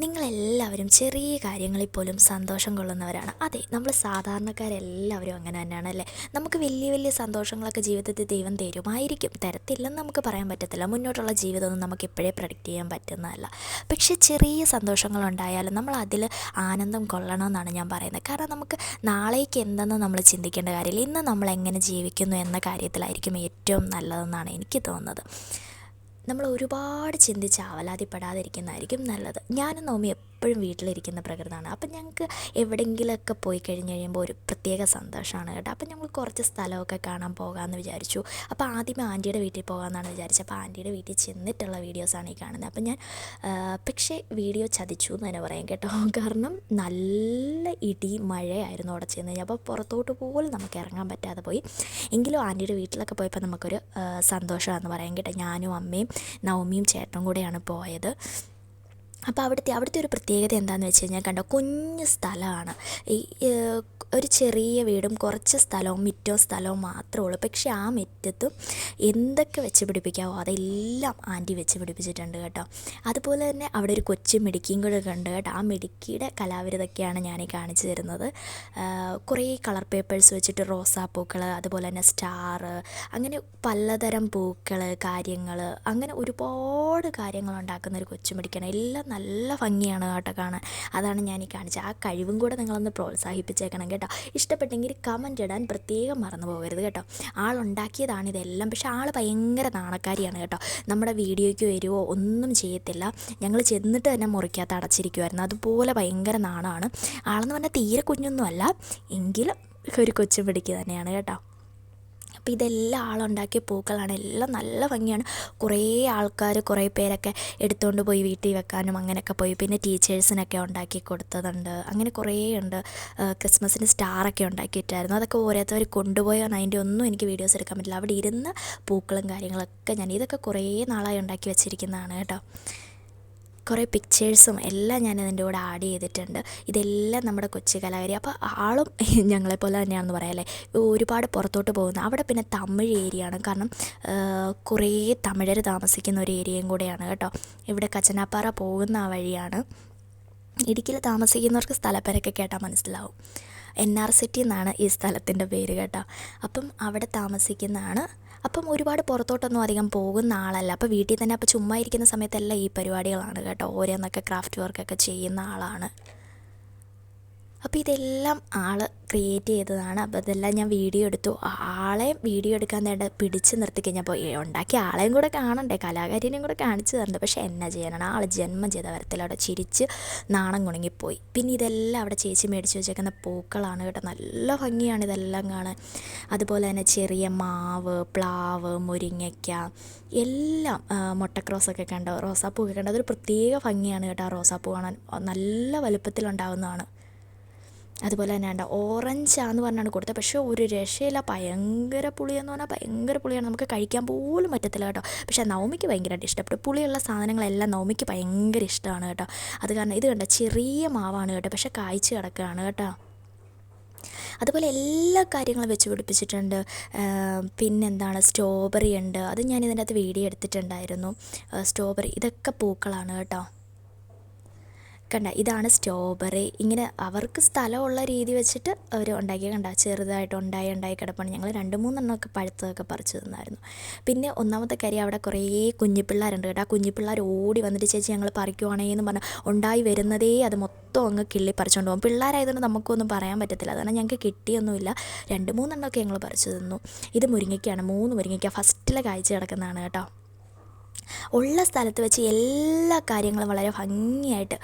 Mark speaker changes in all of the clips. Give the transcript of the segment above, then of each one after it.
Speaker 1: നിങ്ങളെല്ലാവരും ചെറിയ കാര്യങ്ങളിൽ പോലും സന്തോഷം കൊള്ളുന്നവരാണ്. അതെ നമ്മൾ സാധാരണക്കാരെല്ലാവരും അങ്ങനെ തന്നെയാണ് അല്ലേ? നമുക്ക് വലിയ വലിയ സന്തോഷങ്ങളൊക്കെ ജീവിതത്തിൽ ദൈവം തരുമായിരിക്കും. തരത്തില്ലെന്ന് നമുക്ക് പറയാൻ പറ്റത്തില്ല. മുന്നോട്ടുള്ള ജീവിതമൊന്നും നമുക്ക് എപ്പോഴേ പ്രഡിക്റ്റ് ചെയ്യാൻ പറ്റുന്നതല്ല. പക്ഷേ ചെറിയ സന്തോഷങ്ങളുണ്ടായാലും നമ്മൾ അതിൽ ആനന്ദം കൊള്ളണമെന്നാണ് ഞാൻ പറയുന്നത്. കാരണം നമുക്ക് നാളേക്ക് എന്തെന്ന് നമ്മൾ ചിന്തിക്കേണ്ട കാര്യമില്ല. ഇന്ന് നമ്മൾ എങ്ങനെ ജീവിക്കുന്നു എന്ന കാര്യത്തിലായിരിക്കും ഏറ്റവും നല്ലതെന്നാണ് എനിക്ക് തോന്നുന്നത്. നമ്മൾ ഒരുപാട് ചിന്തിച്ച് ആവലാതിപ്പെടാതിരിക്കുന്നതായിരിക്കും നല്ലത്. ഞാനും നോമി എപ്പോഴും വീട്ടിലിരിക്കുന്ന പ്രകൃതമാണ്. അപ്പം ഞങ്ങൾക്ക് എവിടെയെങ്കിലുമൊക്കെ പോയി കഴിഞ്ഞ് കഴിയുമ്പോൾ ഒരു പ്രത്യേക സന്തോഷമാണ് കേട്ടോ. അപ്പം ഞങ്ങൾ കുറച്ച് സ്ഥലമൊക്കെ കാണാൻ പോകാമെന്ന് വിചാരിച്ചു. അപ്പോൾ ആദ്യമേ ആന്റിയുടെ വീട്ടിൽ പോകാമെന്നാണ് വിചാരിച്ചത്. അപ്പോൾ ആന്റിയുടെ വീട്ടിൽ ചെന്നിട്ടുള്ള വീഡിയോസാണ് ഈ കാണുന്നത്. അപ്പം ഞാൻ പക്ഷേ വീഡിയോ ചതിച്ചു എന്ന് തന്നെ പറയാം കേട്ടോ. കാരണം നല്ല ഇടി മഴയായിരുന്നു അവിടെ ചെന്ന് കഴിഞ്ഞാൽ. അപ്പോൾ പുറത്തോട്ട് പോലും നമുക്ക് ഇറങ്ങാൻ പറ്റാതെ പോയി. എങ്കിലും ആന്റിയുടെ വീട്ടിലൊക്കെ പോയപ്പോൾ നമുക്കൊരു സന്തോഷമാണെന്ന് പറയാം കേട്ടോ. ഞാനും അമ്മയും നവമിയും ചേട്ടനും കൂടെയാണ് പോയത്. അപ്പോൾ അവിടുത്തെ അവിടുത്തെ ഒരു പ്രത്യേകത എന്താണെന്ന് വെച്ച് കഴിഞ്ഞാൽ കണ്ടോ കുഞ്ഞു സ്ഥലമാണ്. ഈ ഒരു ചെറിയ വീടും കുറച്ച് സ്ഥലവും മിറ്റോ സ്ഥലവും മാത്രമേ ഉള്ളൂ. പക്ഷേ ആ മിറ്റത്തും എന്തൊക്കെ വെച്ച് പിടിപ്പിക്കാവോ അതെല്ലാം ആന്റി വെച്ച് പിടിപ്പിച്ചിട്ടുണ്ട് കേട്ടോ. അതുപോലെ തന്നെ അവിടെ ഒരു കൊച്ചു മിടുക്കിയും കൂടെ ഉണ്ട് കേട്ടോ. ആ മിടുക്കിയുടെ കലാവിരുതൊക്കെയാണ് ഞാൻ കാണിച്ചു തരുന്നത്. കുറേ കളർ പേപ്പേഴ്സ് വെച്ചിട്ട് റോസാപ്പൂക്കൾ അതുപോലെ തന്നെ സ്റ്റാർ അങ്ങനെ പലതരം പൂക്കൾ കാര്യങ്ങൾ അങ്ങനെ ഒരുപാട് കാര്യങ്ങൾ ഉണ്ടാക്കുന്ന ഒരു കൊച്ചു മിടുക്കിയാണ്. എല്ലാം നല്ല ഭംഗിയാണ് കേട്ടോ കാണാൻ. അതാണ് ഞാൻ ഈ കാണിച്ചത്. ആ കഴിവും കൂടെ നിങ്ങളൊന്ന് പ്രോത്സാഹിപ്പിച്ചേക്കണം കേട്ടോ. ഇഷ്ടപ്പെട്ടെങ്കിൽ കമന്റ് ഇടാൻ പ്രത്യേകം മറന്നു പോകരുത് കേട്ടോ. ആളുണ്ടാക്കിയതാണ് ഇതെല്ലാം. പക്ഷേ ആൾ ഭയങ്കര നാണക്കാരിയാണ് കേട്ടോ. നമ്മുടെ വീഡിയോയ്ക്ക് വരുമോ ഒന്നും ചെയ്യത്തില്ല. ഞങ്ങൾ ചെന്നിട്ട് തന്നെ മുറിക്കകത്ത് അടച്ചിരിക്കുമായിരുന്നു അതുപോലെ ഭയങ്കര നാണമാണ് ആളെന്ന് പറഞ്ഞാൽ തീരെ കുഞ്ഞൊന്നുമല്ല. എങ്കിലും ഒരു കൊച്ചു പിടിക്കുക തന്നെയാണ് കേട്ടോ. അപ്പോൾ ഇതെല്ലാം ആളുണ്ടാക്കിയ പൂക്കളാണ്. എല്ലാം നല്ല ഭംഗിയാണ്. കുറേ ആൾക്കാർ കുറേ പേരൊക്കെ എടുത്തുകൊണ്ട് പോയി വീട്ടിൽ വെക്കാനും അങ്ങനെയൊക്കെ പോയി. പിന്നെ ടീച്ചേഴ്സിനൊക്കെ ഉണ്ടാക്കി കൊടുത്തതുണ്ട്. അങ്ങനെ കുറേ ഉണ്ട്. ക്രിസ്മസിന് സ്റ്റാറൊക്കെ ഉണ്ടാക്കിയിട്ടായിരുന്നു. അതൊക്കെ ഓരോരുത്തർ കൊണ്ടുപോയാണ് അതിന്റെ ഒന്നും എനിക്ക് വീഡിയോസ് എടുക്കാൻ പറ്റില്ല. അവിടെ ഇരുന്ന് പൂക്കളും കാര്യങ്ങളൊക്കെ ഞാൻ ഇതൊക്കെ കുറേ നാളായി ഉണ്ടാക്കി വെച്ചിരിക്കുന്നതാണ് കേട്ടോ. കുറേ പിക്ചേഴ്സും എല്ലാം ഞാൻ അതിന്റെ കൂടെ ആഡ് ചെയ്തിട്ടുണ്ട്. ഇതെല്ലാം നമ്മുടെ കൊച്ചു കലാകാരി. അപ്പോൾ ആളും ഞങ്ങളെപ്പോലെ തന്നെയാണെന്ന് പറയാം അല്ലേ? ഒരുപാട് പുറത്തോട്ട് പോകുന്ന അവിടെ പിന്നെ തമിഴ് ഏരിയ ആണ്. കാരണം കുറേ തമിഴർ താമസിക്കുന്ന ഒരു ഏരിയയും കൂടെയാണ് കേട്ടോ. ഇവിടെ കച്ചനാപ്പാറ പോകുന്ന ആ വഴിയാണ്. ഇടുക്കിയിൽ താമസിക്കുന്നവർക്ക് സ്ഥലപ്പേരൊക്കെ കേട്ടാൽ മനസ്സിലാവും. എൻ ആർ സിറ്റി എന്നാണ് ഈ സ്ഥലത്തിന്റെ പേര് കേട്ടോ. അപ്പം അവിടെ താമസിക്കുന്നതാണ് അപ്പം ഒരുപാട് പുറത്തോട്ടൊന്നും അധികം പോകുന്ന ആളല്ല. അപ്പോൾ വീട്ടിൽ തന്നെ അപ്പോൾ ചുമ്മാ ഇരിക്കുന്ന സമയത്തെല്ലാം ഈ പരിപാടികളാണ് കേട്ടോ. ഓരോന്നൊക്കെ ക്രാഫ്റ്റ് വർക്കൊക്കെ ചെയ്യുന്ന ആളാണ്. അപ്പോൾ ഇതെല്ലാം ആൾ ക്രിയേറ്റ് ചെയ്തതാണ്. അപ്പോൾ ഇതെല്ലാം ഞാൻ വീഡിയോ എടുത്തു. ആളെ വീഡിയോ എടുക്കാൻ നേട പിടിച്ച് നിർത്തി കഴിഞ്ഞപ്പോൾ ഉണ്ടാക്കിയ ആളെയും കൂടെ കാണണ്ടേ? കലാകാരിനെയും കൂടെ കാണിച്ചു തരണ്ടേ. പക്ഷേ എന്നാ ചെയ്യാനാണ് ആൾ ജന്മം ചെയ്ത വരത്തിൽ അവിടെ ചിരിച്ച് നാണം കുണുങ്ങിപ്പോയി. പിന്നെ ഇതെല്ലാം അവിടെ ചേച്ചി മേടിച്ച് വെച്ചേക്കുന്ന പൂക്കളാണ് കേട്ടോ. നല്ല ഭംഗിയാണ് ഇതെല്ലാം കാണാൻ. അതുപോലെ തന്നെ ചെറിയ മാവ് പ്ലാവ് മുരിങ്ങയ്ക്ക എല്ലാം മുട്ടക്രോസൊക്കെ കണ്ടോ? റോസാപ്പൂ ഒക്കെ കണ്ടോ? അതൊരു പ്രത്യേക ഭംഗിയാണ് കേട്ടോ. ആ റോസാപ്പൂ കാണാൻ. നല്ല വലുപ്പത്തിലുണ്ടാകുന്നതാണ് അതുപോലെ തന്നെ വേണ്ട ഓറഞ്ചാന്ന് പറഞ്ഞാണ് കൊടുത്തത്. പക്ഷേ ഒരു രക്ഷയില്ല. ഭയങ്കര പുളിയെന്ന് പറഞ്ഞാൽ ഭയങ്കര പുളിയാണ്. നമുക്ക് കഴിക്കാൻ പോലും പറ്റത്തില്ല കേട്ടോ. പക്ഷേ നവമിക്ക് ഭയങ്കരമായിട്ട് ഇഷ്ടപ്പെട്ടു. പുളിയുള്ള സാധനങ്ങളെല്ലാം നവമിക്ക് ഭയങ്കര ഇഷ്ടമാണ് കേട്ടോ. അത് കാരണം ഇത് കണ്ട ചെറിയ മാവാണ് കേട്ടോ. പക്ഷേ കായ്ച്ച് കിടക്കുകയാണ് കേട്ടോ. അതുപോലെ എല്ലാ കാര്യങ്ങളും വെച്ച് പിടിപ്പിച്ചിട്ടുണ്ട്. പിന്നെന്താണ് സ്ട്രോബെറി ഉണ്ട്. അത് ഞാൻ ഇതിന്റെ അകത്ത് വീഡിയോ എടുത്തിട്ടുണ്ടായിരുന്നു. സ്ട്രോബെറി ഇതൊക്കെ പൂക്കളാണ് കേട്ടോ. കണ്ട ഇതാണ് സ്ട്രോബെറി ഇങ്ങനെ അവർക്ക് സ്ഥലമുള്ള രീതി വെച്ചിട്ട് അവർ ഉണ്ടാക്കിയ കണ്ട ചെറുതായിട്ട് ഉണ്ടായി ഉണ്ടായി കിടപ്പാണ് ഞങ്ങൾ രണ്ട് മൂന്നെണ്ണമൊക്കെ പഴുത്തതൊക്കെ പറിച്ചു തന്നായിരുന്നു. പിന്നെ ഒന്നാമത്തെ കാര്യം അവിടെ കുറേ കുഞ്ഞിപ്പിള്ളേരുണ്ട് കേട്ടോ. ആ കുഞ്ഞിപ്പിള്ളേർ ഓടി വന്നിട്ട് ചേച്ചി ഞങ്ങൾ പറിക്കുവാണേന്ന് പറഞ്ഞാൽ ഉണ്ടായി വരുന്നതേ അത് മൊത്തം അങ്ങ് കിള്ളി പറിച്ചുകൊണ്ട് പോകും. പിള്ളേരായതുകൊണ്ട് നമുക്കൊന്നും പറയാൻ പറ്റത്തില്ല. അതാണ് ഞങ്ങൾക്ക് കിട്ടിയൊന്നുമില്ല. രണ്ട് മൂന്നെണ്ണമൊക്കെ ഞങ്ങൾ പറിച്ചു തന്നു. ഇത് മുരിങ്ങയ്ക്കാണ്. മൂന്ന് മുരിങ്ങയ്ക്ക. ഫസ്റ്റിലെ കാഴ്ച കിടക്കുന്നതാണ് കേട്ടോ. ഉള്ള സ്ഥലത്ത് വെച്ച് എല്ലാ കാര്യങ്ങളും വളരെ ഭംഗിയായിട്ട്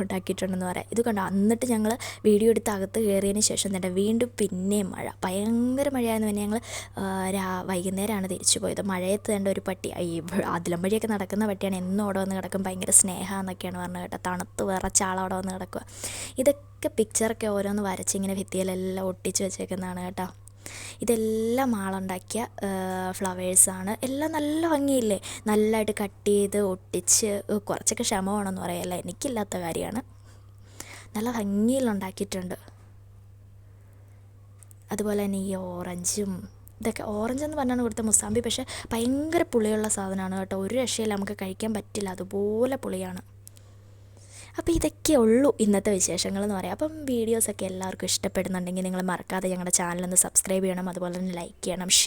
Speaker 1: ഉണ്ടാക്കിയിട്ടുണ്ടെന്ന് പറയാം. ഇത് കണ്ടോ? എന്നിട്ട് ഞങ്ങൾ വീഡിയോ എടുത്ത് അകത്ത് കയറിയതിന് ശേഷം തന്നെ വീണ്ടും പിന്നെയും മഴ. ഭയങ്കര മഴയായിരുന്നു പിന്നെ ഞങ്ങൾ രാ വൈകുന്നേരമാണ് തിരിച്ചു പോയത്. മഴയത്ത് കണ്ട ഒരു പട്ടി. ഈ അതിലം വഴിയൊക്കെ നടക്കുന്ന പട്ടിയാണ്. എന്നും അവിടെ വന്ന് കിടക്കും. ഭയങ്കര സ്നേഹമെന്നൊക്കെയാണ് പറഞ്ഞത് കേട്ടോ തണുത്ത് വിറച്ചാൾ അവിടെ വന്ന് കിടക്കുക ഇതൊക്കെ പിക്ചറൊക്കെ ഓരോന്ന് വരച്ച് ഇങ്ങനെ ഭിത്തിയിലെല്ലാം ഒട്ടിച്ച് വെച്ചേക്കുന്നതാണ് കേട്ടോ. ഇതെല്ലാം ആളുണ്ടാക്കിയ ഫ്ലവേഴ്സാണ്. എല്ലാം നല്ല ഭംഗിയില്ലേ? നല്ലതായിട്ട് കട്ട് ചെയ്ത് ഒട്ടിച്ച് കുറച്ചൊക്കെ ക്ഷമ വേണമെന്ന് പറയല്ല എനിക്കില്ലാത്ത കാര്യമാണ്. നല്ല ഭംഗിയിലുണ്ടാക്കിയിട്ടുണ്ട് അതുപോലെ തന്നെ ഈ ഓറഞ്ചും ഇതൊക്കെ ഓറഞ്ച് എന്ന് പറഞ്ഞാണ് കൊടുത്ത മുസാമ്പി പക്ഷേ ഭയങ്കര പുളിയുള്ള സാധനമാണ് കേട്ടോ. ഒരു രക്ഷയില്ല നമുക്ക് കഴിക്കാൻ പറ്റില്ല. അതുപോലെ പുളിയാണ്. അപ്പോൾ ഇതൊക്കെ ഉള്ളൂ ഇന്നത്തെ വിശേഷങ്ങൾ എന്ന് പറയാം. അപ്പം വീഡിയോസൊക്കെ എല്ലാവർക്കും ഇഷ്ടപ്പെടുന്നുണ്ടെങ്കിൽ നിങ്ങൾ മറക്കാതെ ഞങ്ങളുടെ ചാനലൊന്ന് സബ്സ്ക്രൈബ് ചെയ്യണം. അതുപോലെ തന്നെ ലൈക്ക് ചെയ്യണം ഷെയർ